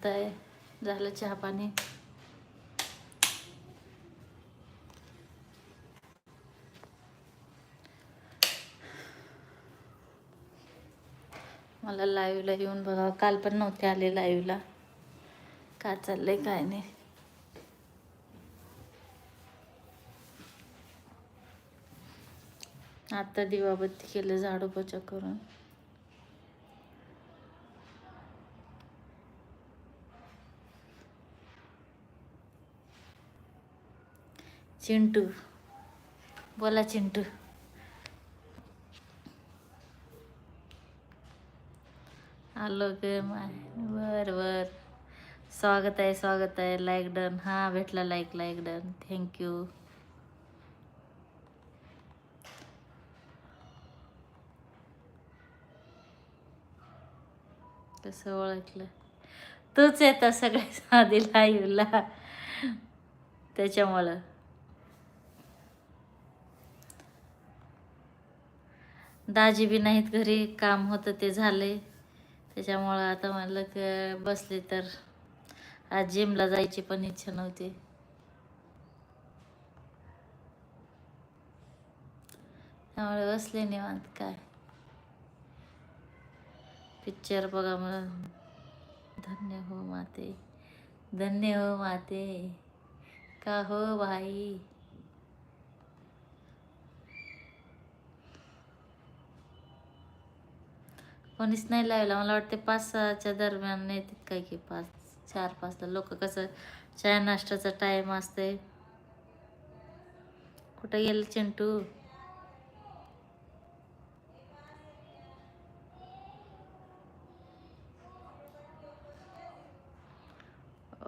तय झालं चहा पाणी. मला लाईव्हला येऊन बघा. काल पण नव्हते आले लाईव्हला काय चाललंय काय नाही. आता दिवाबत्ती केलं झाडू पोचा करून. चिंटू. बोला चिंटू. आलो ग माय. बर बर. स्वागत आहे स्वागत आहे. लाईक डन हां भेटला लाईक लाईक डन थँक्यू कसं ओळखलं. तूच येतं सगळ्या आधी लाईव्हला त्याच्यामुळं. दाजी बी नाहीत घरी काम होतं ते झाले त्याच्यामुळं आता म्हणलं क बसले तर आज जिमला जायची पण इच्छा नव्हती. त्यामुळे बसले निवांत काय. पिक्चर बघा म्हणून. धन्य हो माते धन्य हो माते. का हो भाई कोणीच नाही लावला. मला वाटते पाच सहाच्या दरम्यान नेतात काय की पाच चार पाचला लोक कसं चहा नाश्त्याचा टाईम असते कुठं गेलं Chintu?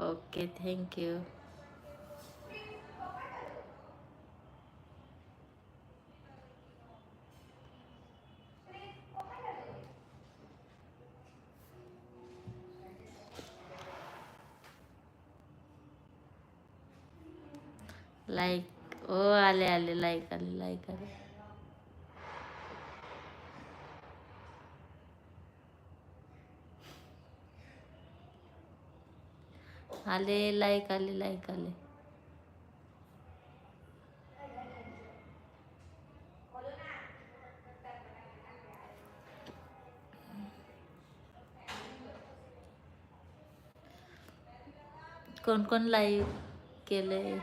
Okay thank you like ओ आले आले लाईक आले लाईक आले आले लाईक आले लाईक आले कोण कोण लाईव्ह केलंय?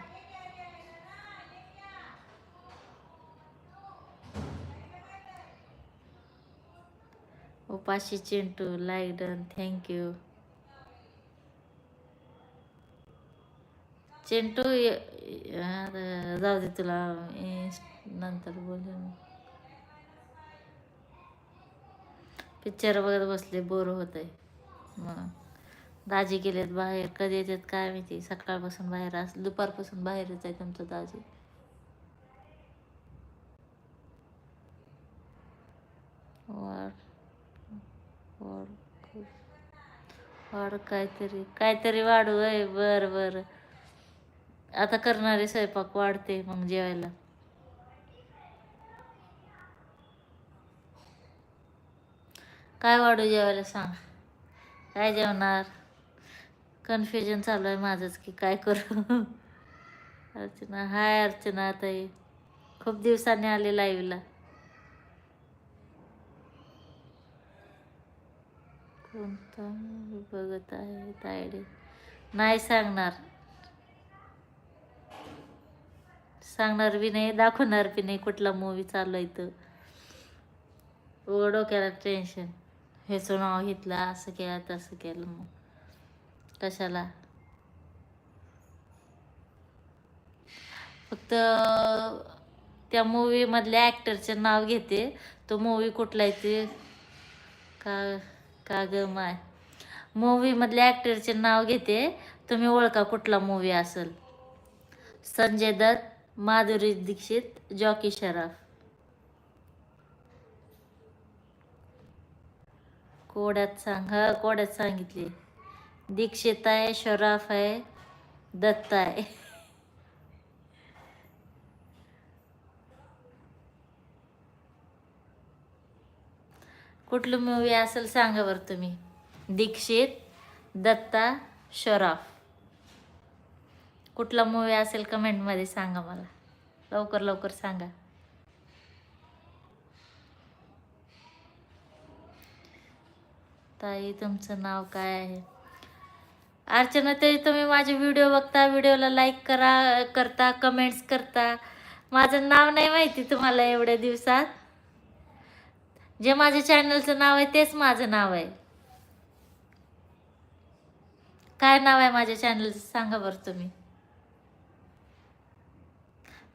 पाचशे Chintu like done thank you Chintu जाऊ दे तुला नंतर बोलेन पिक्चर बघत बसले बोर होत आहे मग दाजी गेलेत बाहेर कधी येतात काय माहिती. सकाळपासून बाहेर अस दुपारपासून बाहेरच आहे तुमचं दाजी. वा वाढ वाढ काहीतरी काहीतरी वाढू आहे. बर बर. आता करणारे स्वयंपाक वाढते मग जेवायला. काय वाढू जेवायला सांग? काय जेवणार? कन्फ्युजन चालू आहे माझंच की काय करू? अर्चना हाय अर्चना ताई. खूप दिवसांनी आले लाईव्हला कोणता? बघत आहे तायडे. नाही सांगणार. सांगणार बी नाही दाखवणार बी नाही कुठला मूवी चालू आहे तर उघड डोक्याला टेन्शन ह्याचं नाव घेतलं असं केलं तसं केलं मग. कशाला? फक्त त्या मूवीमधल्या ॲक्टरचे नाव घेते. तो मूवी कुठला आहे ते? का का ग माय? मूवीमधल्या ॲक्टरचे नाव घेते. तुम्ही ओळखा कुठला मूवी असेल. संजय दत्त माधुरी दीक्षित जॉकी शराफ. कोड्यात सांग हा कोड्यात सांगितले. दीक्षित आहे शराफ आहे दत्त आहे. कुठलं मूवी असेल सांगा बरं तुम्ही. दीक्षित दत्ता शराफ. कुठला मूवी असेल कमेंटमध्ये सांगा मला. लवकर लवकर सांगा. ताई तुमचं नाव काय आहे? अर्चना ताई तुम्ही माझे व्हिडिओ बघता व्हिडिओला लाईक करा करता कमेंट्स करता. माझं नाव नाही माहिती तुम्हाला एवढ्या दिवसात. जे माझ्या चॅनलचं नाव आहे तेच माझं नाव आहे. काय नाव आहे माझ्या चॅनलचं सांगा बरं तुम्ही.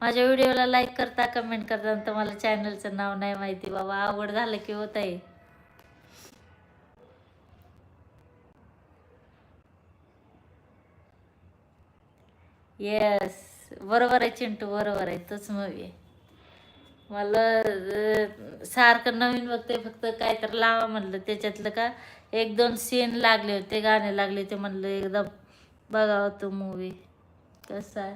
माझ्या व्हिडिओला लाईक करता कमेंट करता आणि तुम्हाला चॅनलचं नाव नाही माहिती बाबा आवड झालं की होत आहे येस बरोबर आहे चिंटू बरोबर आहे तोच मूवी आहे. मला सारखं नवीन बघते फक्त काय तर लावा म्हणलं. त्याच्यातलं का एक दोन सीन लागले होते गाणे लागले ते म्हणलं एकदम बघावं तो मूवी कसा आहे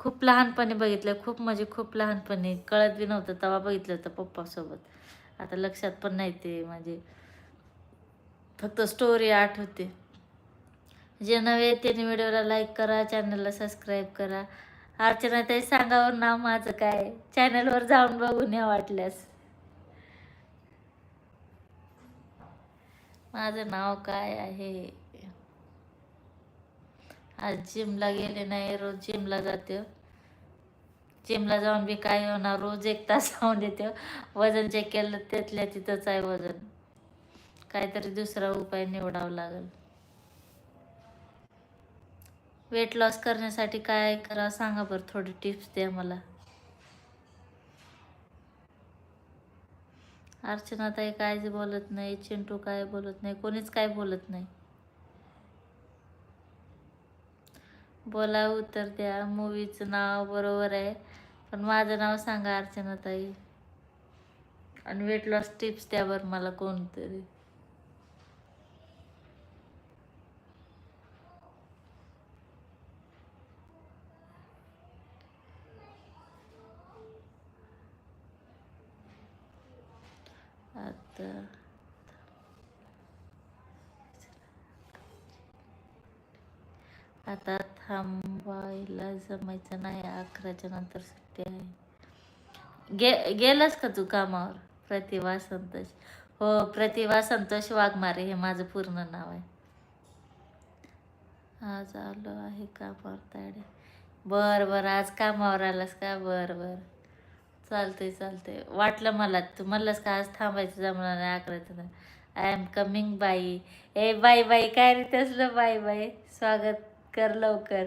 खूप लहानपणी बघितलं खूप म्हणजे खूप लहानपणी. कळत बी नव्हतं तेव्हा बघितलं होतं पप्पासोबत. आता लक्षात पण नाही ते म्हणजे फक्त स्टोरी आठवते जे नवे त्याने व्हिडिओला लाईक करा चॅनलला सबस्क्राईब करा. अर्चना ताई सांगावं हो, नाव माझं काय? चॅनलवर जाऊन बघून या वाटल्यास. माझं नाव काय आहे? आज जिमला गेले नाही रोज जिमला जाते. जिमला जाऊन बी काय होणार? रोज एक तास जाऊन येते. वजन चेक केलं त्यातल्या तिथंच आहे वजन. काहीतरी दुसरा उपाय निवडावा लागेल. वेट लॉस करण्यासाठी काय करावं सांगा बरं थोडी टिप्स द्या मला. अर्चना ताई काय बोलत नाही चिंटू काय बोलत नाही कोणीच काय बोलत नाही. बोला उत्तर द्या. मूवीचं नाव बरोबर आहे पण माझं नाव सांगा अर्चना ताई. आणि वेट लॉस टिप्स द्या बरं मला कोणतरी. तर आता थांबायला जमायचं नाही अकराच्या नंतर सुट्टी आहे. गे गेलास का तू कामावर? प्रतिभा संतोष. हो प्रतिभा संतोष वाघमारे हे माझं पूर्ण नाव आहे. आज आलो आहे कामावर ताडे बर बर आज कामावर आलास का? बर बर. चालतंय चालतंय. वाटलं मला तू म्हणलंस का आज थांबायचं जमणार नाही अकराचं नाही. आय एम कमिंग बाई. ए बाय बाई काय रे तसलं बाय बाई? स्वागत कर लवकर.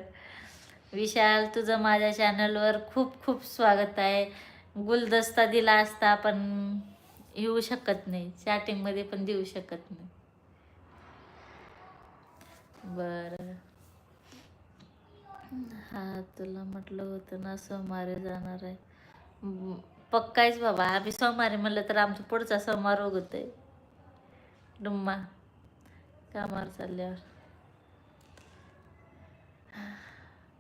विशाल तुझं माझ्या चॅनलवर खूप खूप स्वागत आहे. गुलदस्ता दिला असता पण येऊ शकत नाही. चॅटिंगमध्ये पण देऊ शकत नाही. बरं. हा तुला म्हटलं होतं ना सोमवारी जाणार आहे. पक्कायच बाबा. आम्ही सोमवारी म्हणलं तर आमचं पुढचा सोमवार उगत आहे डुम्मा. कामावर चालल्यावर.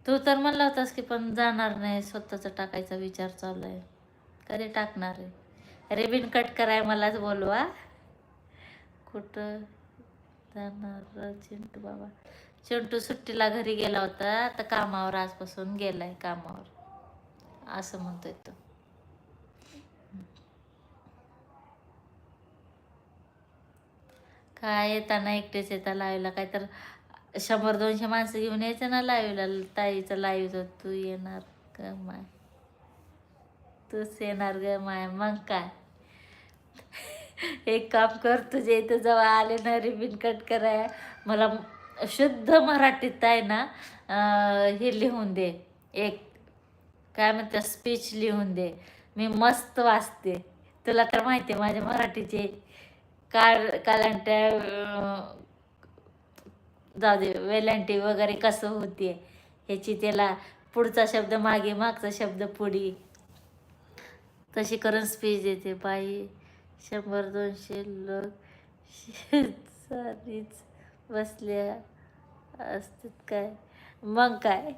तू तर म्हणला होतास की पण जाणार नाही. स्वतःचा टाकायचा विचार चालू आहे. कधी टाकणार आहे? रेबिन कट कराय मलाच बोलवा कुठं? जाणार चिंटू बाबा. चिंटू सुट्टीला घरी गेला होता. तर कामावर आजपासून गेलाय कामावर. असं म्हणतोय तो. काय येताना एकटेच येता लाईव्हला? काय तर शंभर दोनशे माणसं घेऊन यायचं ना लाईव्हला. ताईचं लाईव्ह तू येणार ग माय? तूच येणार ग माय मग काय? एक काम कर तुझे इथं जवळ आले ना रिबिन कट कराय मला शुद्ध मराठीत आहे ना हे लिहून दे. एक काय म्हणतात स्पीच लिहून दे. मी मस्त वाचते. तुला तर माहिती आहे माझ्या मराठीचे काळ कालांट्या जाऊ दे वेलांटी वगैरे कसं होते ह्याची त्याला पुढचा शब्द मागे मागचा शब्द पुढी. तशी करून स्पीच देते बाई. शंभर दोनशे लोक सारीच बसल्या असतात काय? मग काय?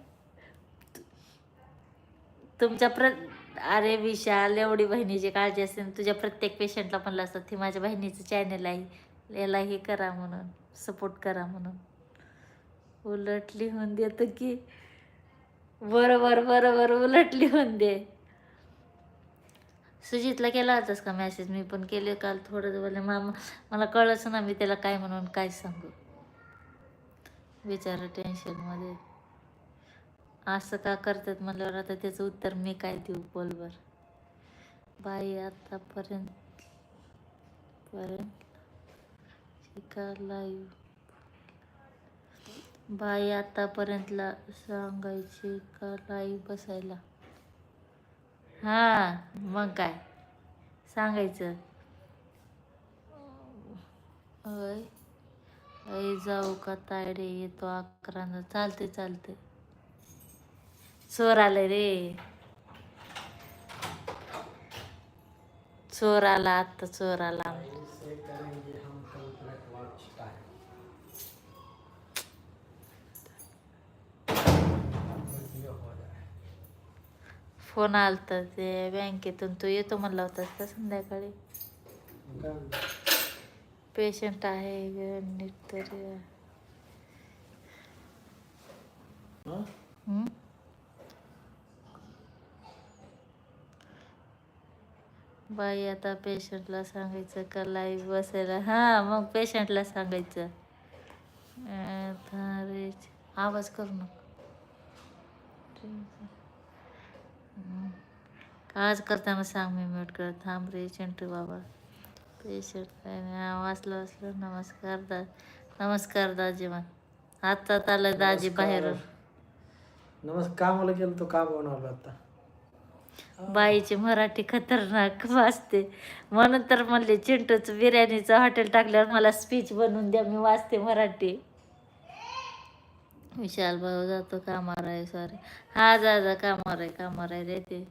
तुमच्या प्र अरे विशाल एवढी बहिणीची काळजी असते तुझ्या प्रत्येक पेशंटला म्हणलं असतं ती माझ्या बहिणीचं चॅनल आहे. याला हे करा म्हणून सपोर्ट करा म्हणून. उलट लिहून देतं की. बरोबर बरोबर उलट लिहून दे. सुजितला केला होतास का मेसेज मी पण केले काल थोडं बोलले मामा मला कळच ना मी त्याला काय म्हणून काय सांगू. बिचारा टेन्शनमध्ये असं का करतात म्हणल्यावर आता त्याचं उत्तर मी काय देऊ बोलवर? बाई आतापर्यंत पर्यंत शिकायला येऊ बाई आतापर्यंतला सांगायची का लाईव्ह बसायला? हा मग काय? सांगायचं. होय आई जाऊ का तायडे येतो अकरानं. चालते चालते चोर आले रे चोर आला आत्ता चोर आला फोन आलता ते बँकेतून तू येतो म्हणला होता का संध्याकाळी? पेशंट आहे ग, नीट तरी बाई आता पेशंटला सांगायचं का लाईव्ह बसायला? हा मग पेशंटला सांगायचं. आवाज करू नको. हम्म. आज करताना सांग मी म्यूट कर. थांब रे चिंटू बाबा. पेशंट हा, वाचलं वाचलं. नमस्कार दा नमस्कार दाजीमा आत्ताच आलं दाजी बाहेरून. नमस्कार कामाला गेलो तो का बनवला आता. बाईची मराठी खतरनाक वाचते. म्हणून तर म्हणले चिंटूच बिर्याणीचं हॉटेल टाकल्यावर मला स्पीच बनवून द्या मी वाचते मराठी. विशाल भाऊ जातो कामावर आहे सॉरी हा जा जा कामावर आहे कामावर आहे रे ते.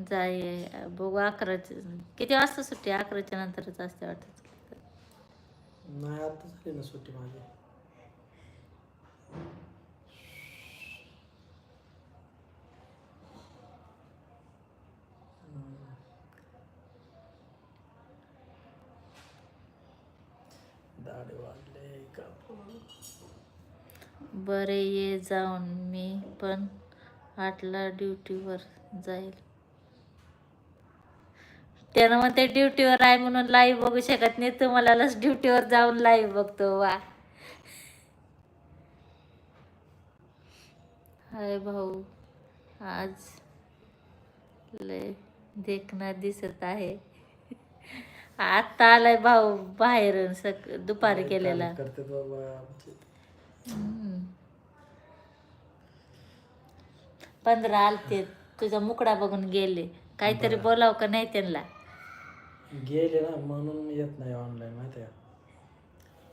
जाय बघू अकराचे किती वाजता सुट्टी? अकराच्या नंतरच असते वाटत. नाही आता झाली ना सुट्टी माझी. दाढी वाढले बरे ये जाऊन मी पण आठला ड्युटीवर जाईल. त्यानं मग ते ड्युटीवर आहे म्हणून लाईव्ह बघू शकत नाही. तुम्हाला ड्युटीवर जाऊन लाईव्ह बघतो वा. हाय भाऊ आज लय देखना दिसत आहे. आता आलाय भाऊ बाहेरून सक दुपारी केलेला. करते बाबा. आमचे. हम्म. पंधरा आलते तुझा मुकडा बघून गेले. काहीतरी बोलाव का नाही त्यांना? गेले ना म्हणून येत नाही ऑनलाईन माहिती आहे का?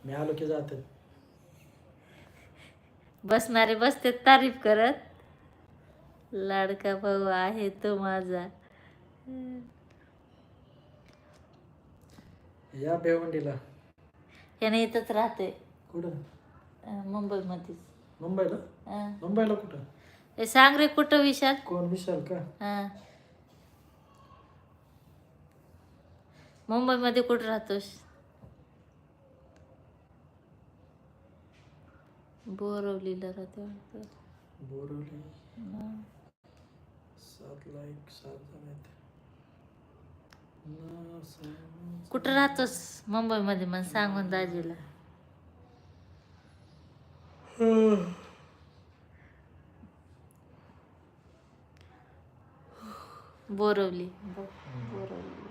मी आलो की जाते. बसणारे बसते तारीफ करत. लाडका भाऊ आहे तो माझा. या भिवंडीला. याने इथंच राहते कुठं? मुंबईमध्येच. मुंबईला? अं. मुंबईला कुठं? हे सांग रे कुठं विशाल? कोण? विशाल का? हा. मुंबईमध्ये कुठं राहतोस? बोरवलीला राहते वाटतं. बोरवली. हा. सातला एक सात जण आहेत न, सहा, कुठं राहतोस मुंबईमध्ये? मग सांगून दाजीला. बोरवली. ब- बोरवली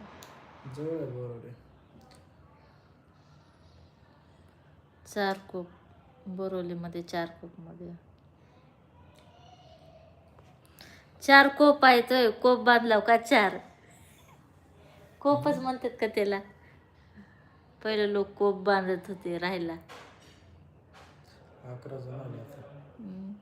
जवळ आहे बोरवली. चार कोप. बोरवलीमध्ये चार कोपमध्ये. चार कोप आहेत होय. कोप बांधलाव का? चार. कोपच म्हणतात का त्याला? पहिले लोक कोप बांधत होते राहायला. अकरा जण आले आता. हम्म.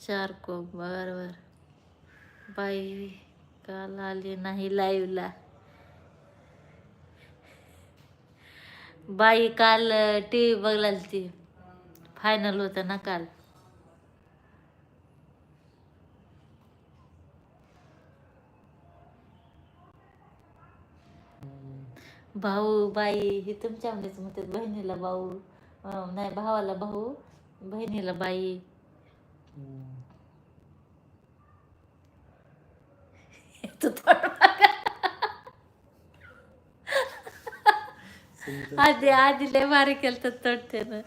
चार कोप बर बर. बाई काल आली नाही लाईव्हला बाई काल टी व्ही बघलाल ती. फायनल होतं ना काल. भाऊ बाई हे तुमच्या म्हणजेच म्हणतात बहिणीला भाऊ. नाही भावाला भाऊ बहिणीला बाई. तू थोडं बघा. सिंग- आधी आधी लय भारी केलं तर तडते ना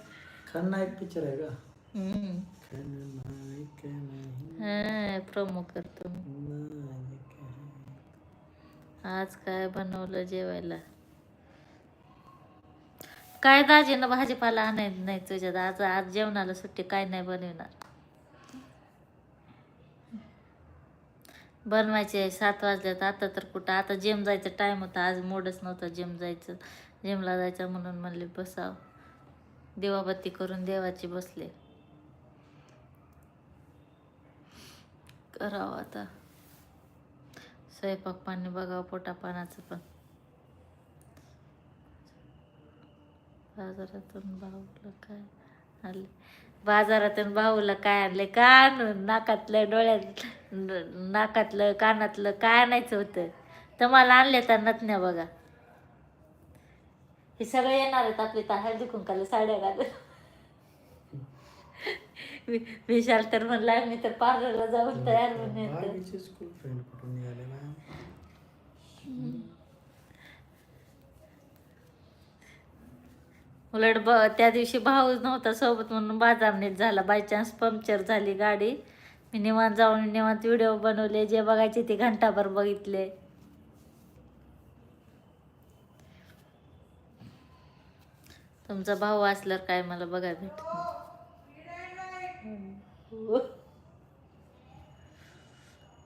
खन्ना एक पिक्चर आहे का? हम्म. खलनायक नाही हा प्रोमो करतो मी. नायक आहे. आज काय बनवलं जेवायला? काय दाजीनं भाजीपाला आणायचं नाही तुझ्यात आज आज जेवणाला सुट्टी काय नाही बनवणार. बनवायचे आहे, सात वाजल्यात. आता तर कुठं आता जिम जायचं टाइम होता. आज मोडच नव्हता जिम जायचं. जिमला जायचं म्हणून म्हणले बसाव. देवाबत्ती करून देवाची बसले. करावं आता. स्वयंपाक पाणी बघावं पोटा पाण्याचं पण. बाजारातून भाऊला काय आले बाजारातून भाऊला काय आणले? का नाकातलं डोळ्यात नाकातलं कानातलं काय आणायचं होतं? तर मला आणले तर नथण्या बघा. हे सगळे येणार आहेत आपली तर हळदी कुंकाला साड्या घालून. विशाल तर म्हणला मी तर पार्लरला जाऊन तयार होऊन येतो. उलट ब त्या दिवशी भाऊ नव्हता सोबत म्हणून बाजार नीट झाला. बाय चान्स पंक्चर झाली गाडी. मी निवांत जाऊन निवांत व्हिडिओ बनवले. जे बघायचे ते घंटाभर बघितले. तुमचा भाऊ असल्यावर काय मला बघायला भेटत नाही.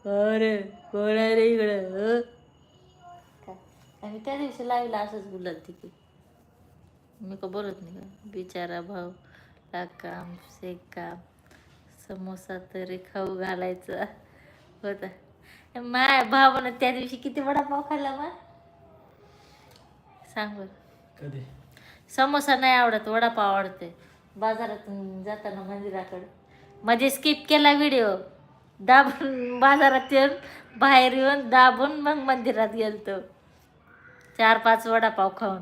अरे कोण आहे रे इकडं? काय? आणि त्या दिवशी लाईव्हला असंच बोलत ती की मी का बोलत नाही का? बिचारा भाऊ ला काम से काम समोसा तरी खाऊ घालायचा. होता. माय भावानं त्या दिवशी किती वडापाव खाल्ला मग सांग बरं. कधी? समोसा नाही आवडत वडापाव आवडते बाजारातून जाताना मंदिराकडे. म्हणजे स्किप केला व्हिडिओ दाबून बाजारात येऊन बाहेर येऊन दाबून मग मंदिरात गेलतो. चार पाच वडापाव खाऊन.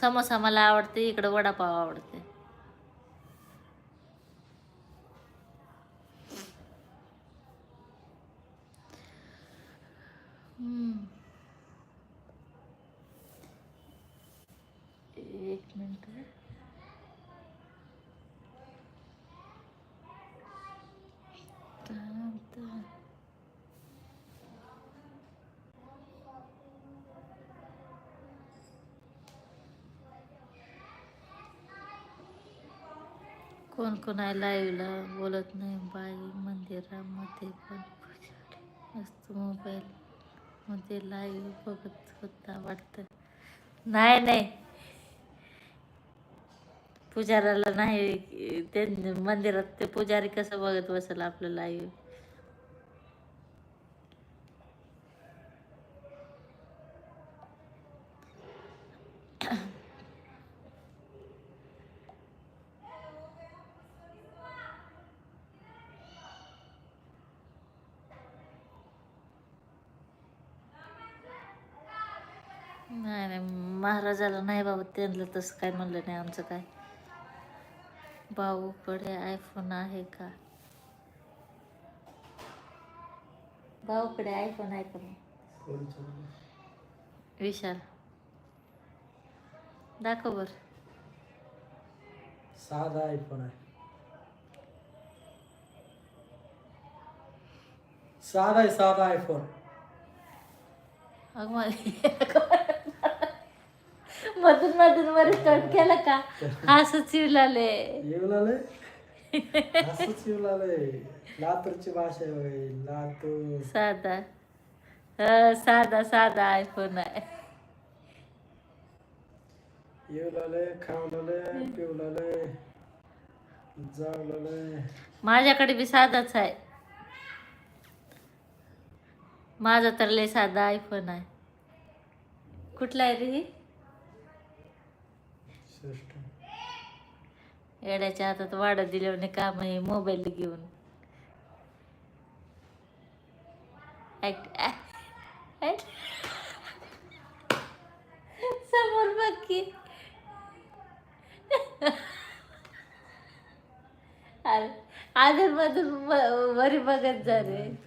समोसा मला आवडते इकडं वडापाव आवडते एक मिनिट. कोण कोण आहे लाईव्हला बोलत नाही. बाई मंदिरामध्ये पण मस्त मोबाईल मध्ये लाईव्ह बघत होता वाटतं. नाही नाही. पुजाराला नाही ते मंदिरात ते पुजारी कसं बघत बसेल आपल्याला आई? नाही नाही महाराजाला नाही बाबा त्यांना तसं काय म्हणलं नाही आमचं काय. भाऊकडे आयफोन आहे का। भाऊकडे आयफोन आहे का। विशाल। दाखव बर साधा आयफोन आहे साधा आहे साधा आयफोन अग मधून मधून वर कट केलं का? असं चिवलाले येऊ लागले? असंच येऊ लागले. लातूरची भाषा आहे लातूर. साधा. साधा साधा आयफोन आहे. येऊ लागले खाऊ लागले पिऊ लागले जाऊ लागले. माझ्याकडे बी साधाच आहे. माझा तर लय साधा आयफोन आहे. कुठला आहे रे ही? सिस्टम येड्याच्या हातात वाडा दिल्याने काम आहे मोबाईल घेऊन. समोर बघ की. आदर मधून वरी बघत जा रे.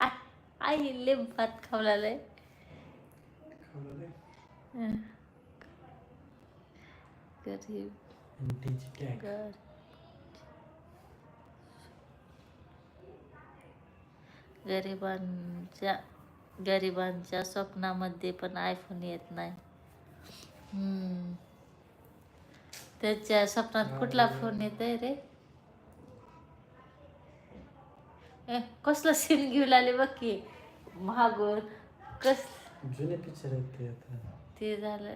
आ- आई लिंब भात खावलाय गरीब. टॅग घर गरिबांच्या गरिबांच्या स्वप्नामध्ये पण आयफोन येत नाही. हम्म. त्याच्या स्वप्नात कुठला फोन येत रे? ए, कसला सीन घेऊन आले बघ की. महागून कस जुने पिक्चर आहेत ते आता. ते झालं.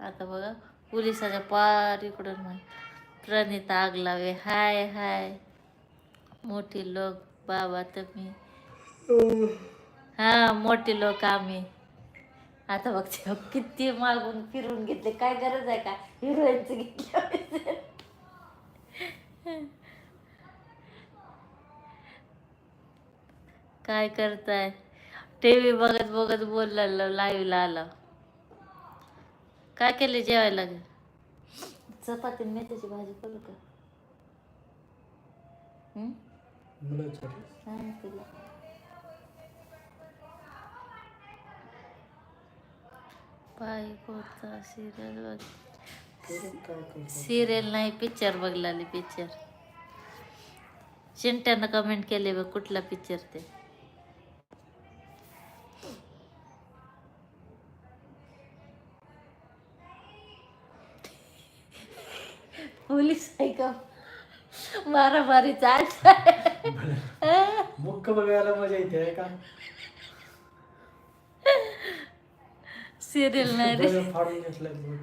आता बघा. पोलिसाच्या पार इकडून म्हण प्रणिता आगलावे हाय हाय. मोठी लोक बाबा तुम्ही. हा मोठे लोक आम्ही. आता बघते किती मागून फिरून घेतले. काय गरज आहे का? हिरोईनच घेतलं काय करताय? टी व्ही बघत बघत बोलला लाईव्हला आला. काय केले जेवायला ग चपाती मेथीची भाजी करू का? हं? सांग तिला सिरियल बघ. सिरियल नाही पिक्चर बघलाली पिक्चर चिंट्यानं कमेंट केले बघ कुठला पिक्चर ते? का? मारामारी चाल मुक्क बघायला मजा येते का? सिरियल नाही रे. फाडून घेतलाय बघ